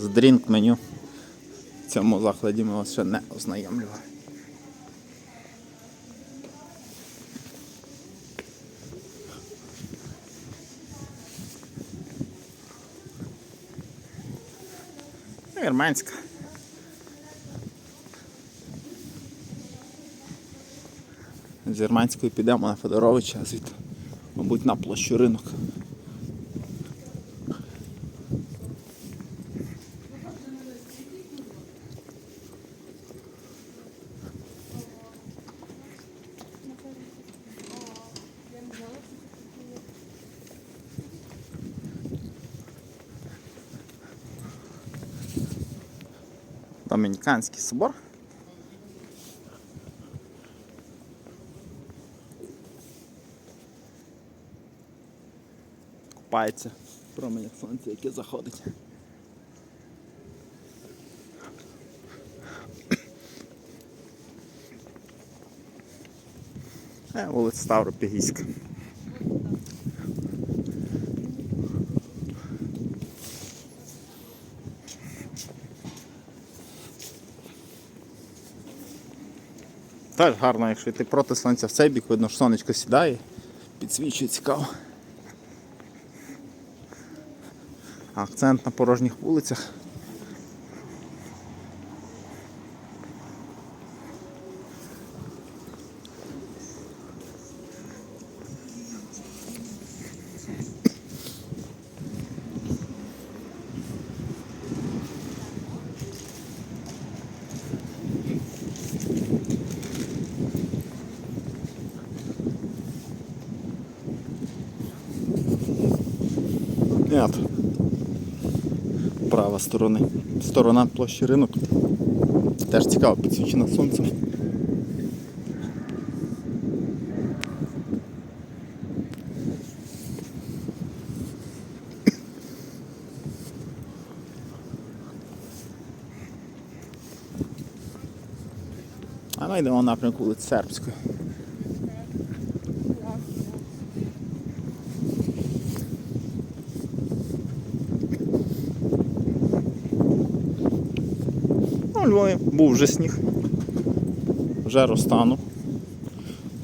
з дрінк меню в цьому закладі ми вас ще не ознайомлювали. Вірменська. З Вірменської підемо на Федоровича, а звідти, мабуть, на площу ринок. Домініканський собор. Купається в променях сонця, яке заходить. Е, вулиця Ставропігійська. Теж гарно, якщо йти проти сонця в цей бік, видно, що сонечко сідає, підсвічує цікаво. Акцент на порожніх вулицях. Нет. Права сторона. Сторона площі ринок. Теж цікаво, підсвічена сонцем. А ми йдемо напрямку вулиці Сербської. Львові був вже сніг. Вже розтанув.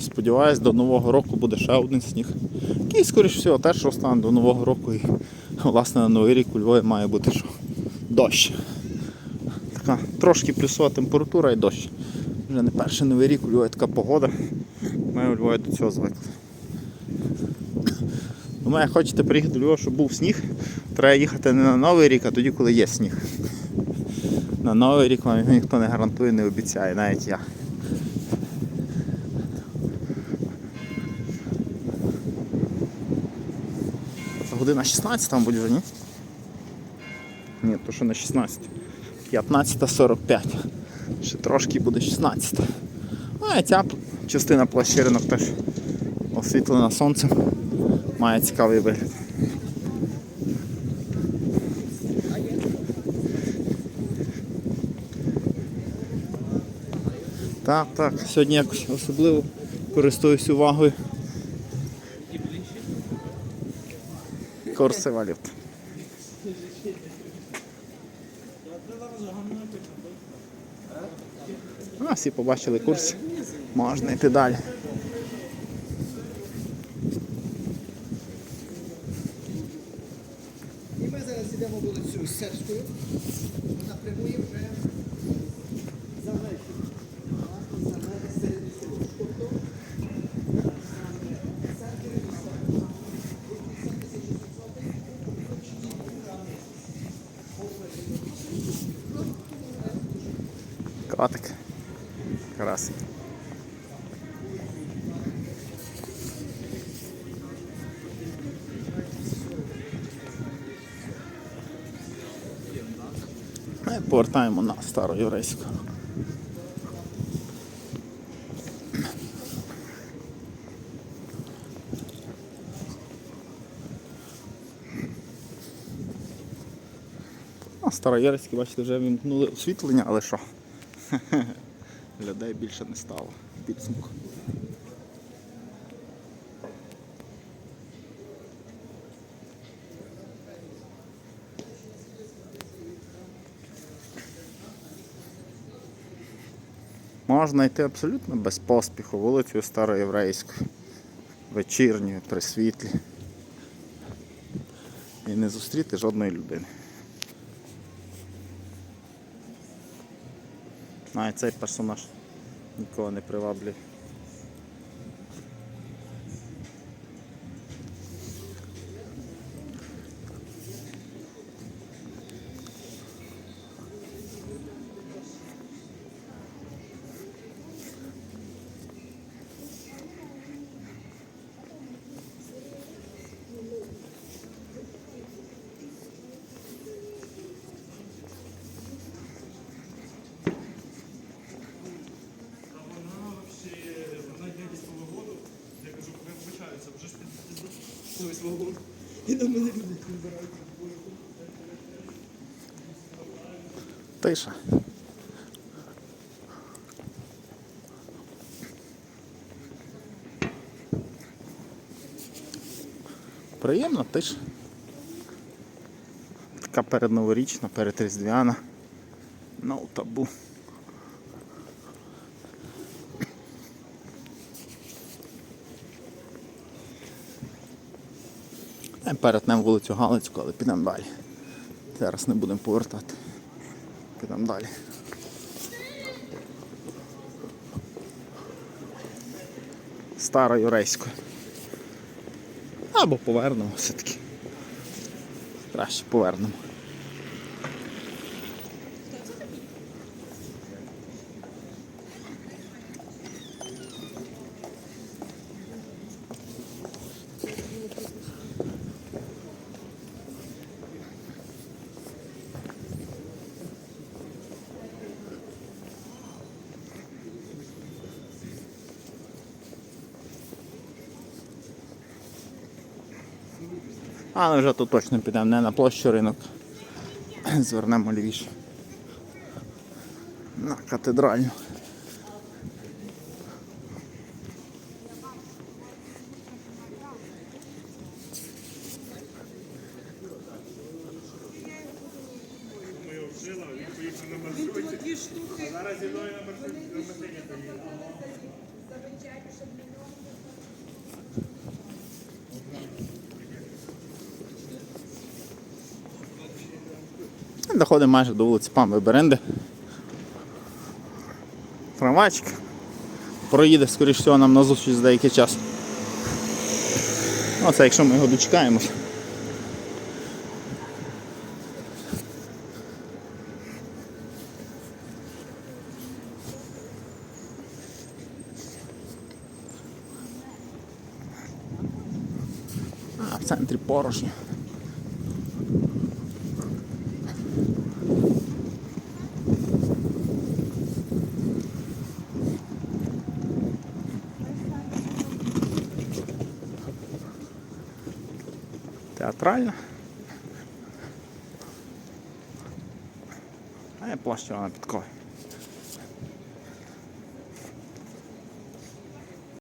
Сподіваюсь, до Нового року буде ще один сніг. Який, скоріш всього, теж розтане до Нового року. І власне на Новий рік у Львові має бути що? дощ. Така трошки плюсова температура і дощ. Вже не перший новий рік у Львові така погода. Ми у Львові до цього звикли. Тому як хочете приїхати до Львова, щоб був сніг, треба їхати не на Новий рік, а тоді, коли є сніг. На Новий рік вам ніхто не гарантує, не обіцяє, навіть я. Година 16 там буде вже, ні? Ні, то що на 16. 15.45. Ще трошки буде 16. А і ця частина площиринок теж освітлена сонцем. Має цікавий вигляд. Так, так, сьогодні якось особливо користуюсь увагою. Курси валют. А, всі побачили курс. Можна йти далі. І ми зараз йдемо вулицю Серською. Вона прямує вже Котик. Красик. Повертаємо на староєврейську. А Староярській, бачите, вже вімкнули освітлення, але що? Людей більше не стало. Підсумку. Можна йти абсолютно без поспіху вулицею Староєврейською, вечірньою, при світлі і не зустріти жодної людини. Навіть цей персонаж нікого не приваблює. Свого году. І на мене люди збираються. Тиша. Приємно, тиша. Така передноворічна, передріздвяна. No табу. Перетнемо вулицю Галицьку, але підемо далі. Зараз не будемо повертати. Підемо далі. Старою рейською. Або повернемо все-таки. Краще повернемо. Але вже тут точно підемо не на площу ринок. Звернемо лівіше. На катедральну. Зараз зі мною на машині поїде. Доходимо майже до вулиці Памби Беренди. Трамвайчик. Проїде, скоріш всього, нам на зустріч за деякий час. Оце якщо ми його дочекаємось. А, в центрі порожньо. Театральна. А я плащу на підкові.